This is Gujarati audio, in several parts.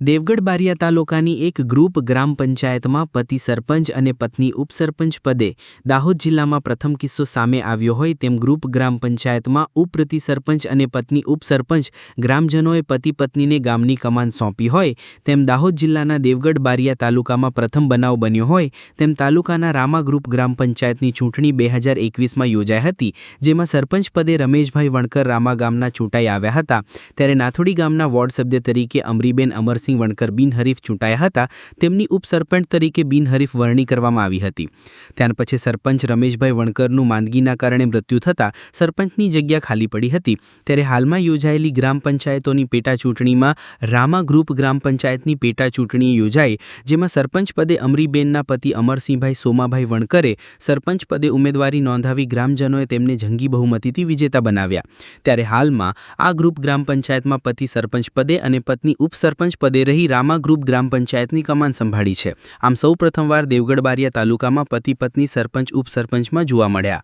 દેવગઢ બારિયા તાલુકાની એક ગ્રુપ ગ્રામ પંચાયતમાં પતિ સરપંચ અને પત્ની ઉપસરપંચ પદે દાહોદ જિલ્લામાં પ્રથમ કિસ્સો સામે આવ્યો હોય તેમ ગ્રુપ ગ્રામ પંચાયતમાં ઉપપ્રતિ સરપંચ અને પત્ની ઉપસરપંચ ગ્રામજનોએ પતિ પત્નીને ગામની કમાન સોંપી હોય તેમ દાહોદ જિલ્લાના દેવગઢ બારિયા તાલુકામાં પ્રથમ બનાવ બન્યો હોય તેમ તાલુકાના રામા ગ્રુપ ગ્રામ પંચાયતની ચૂંટણી બે હજાર એકવીસમાં યોજાઈ હતી, જેમાં સરપંચ પદે રમેશભાઈ વણકર રામા ગામના ચૂંટાઈ આવ્યા હતા. ત્યારે નાથોડી ગામના વોર્ડ સભ્ય તરીકે અમરીબેન અમરસિંહ વણકર બિનહરીફ ચૂંટાયા હતા, તેમની ઉપસરપંચ તરીકે બિનહરીફ વરણી કરવામાં આવી હતી. ત્યાર પછી સરપંચ રમેશભાઈ વણકરનું માંદગીના કારણે મૃત્યુ થતાં સરપંચની જગ્યા ખાલી પડી હતી. ત્યારે હાલમાં યોજાયેલી ગ્રામ પંચાયતોની પેટા ચૂંટણીમાં રામા ગ્રુપ ગ્રામ પંચાયતની પેટા ચૂંટણી યોજાઈ, જેમાં સરપંચ પદે અમરીબેનના પતિ અમરસિંહભાઈ સોમાભાઈ વણકરે સરપંચ પદે ઉમેદવારી નોંધાવી ગ્રામજનોએ તેમને જંગી બહુમતીથી વિજેતા બનાવ્યા. ત્યારે હાલમાં આ ગ્રુપ ગ્રામ પંચાયતમાં પતિ સરપંચ પદે અને પત્ની ઉપસરપંચ પદે રહી રામા ગ્રુપ ગ્રામ પંચાયતની કમાન સંભાળી છે. આમ સૌ પ્રથમવાર દેવગઢ બારિયા તાલુકામાં પતિ પત્ની સરપંચ ઉપસરપંચમાં જોવા મળ્યા.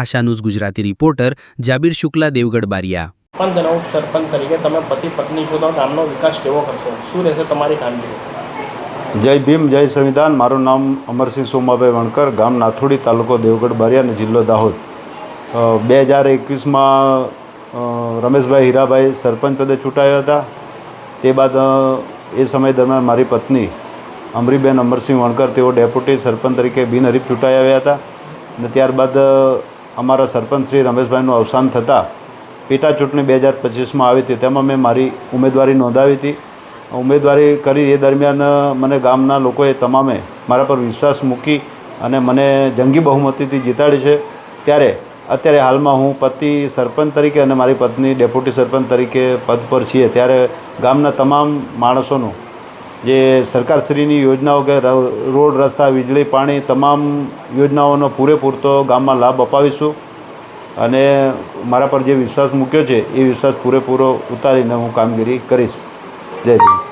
Asha news Gujarati reporter Jabir Shukla Devgadh Baria. સરપંચ અને ઉપસરપંચ તરીકે તમે પતિ પત્ની છો તો ગામનો વિકાસ કેવો કરશો? શું રહેશે તમારી કામગીરી? જય ભીમ જય સંવિધાન. મારું નામ અમરસિંહ સોમાભાઈ વણકર ગામ નાથોડી તાલુકો દેવગઢ બારિયા અને જિલ્લો દાહોદ. બે હજાર એકવીસમાં રમેશભાઈ હીરાભાઈ સરપંચ પદે ચૂંટાયા હતા. તે બાદ એ સમય દરમિયાન મારી પત્ની અમરીબેન અમરસિંહ વણકર, તેઓ ડેપ્યુટી સરપંચ તરીકે બિનહરીફ ચૂંટાઈ આવ્યા હતા અને ત્યારબાદ અમારા સરપંચ શ્રી રમેશભાઈનું અવસાન થતાં પેટા ચૂંટણી બે હજાર પચીસમાં આવી હતી. તેમાં મેં મારી ઉમેદવારી નોંધાવી હતી. ઉમેદવારી કરી એ દરમિયાન મને ગામના લોકોએ તમામે મારા પર વિશ્વાસ મૂકી અને મને જંગી બહુમતીથી જીતાડી છે. ત્યારે અત્યારે હાલમાં હું પતિ સરપંચ તરીકે અને મારી પત્ની ડેપ્યુટી સરપંચ તરીકે પદ પર છીએ. ત્યારે ગામના તમામ માણસોનું જે સરકારશ્રીની યોજનાઓ કે રોડ, રસ્તા, વીજળી, પાણી તમામ યોજનાઓનો પૂરેપૂરતો ગામમાં લાભ અપાવીશું. અને મારા પર જે વિશ્વાસ મૂક્યો છે, એ વિશ્વાસ પૂરેપૂરો ઉતારીને હું કામગીરી કરીશ. જય ભીમ.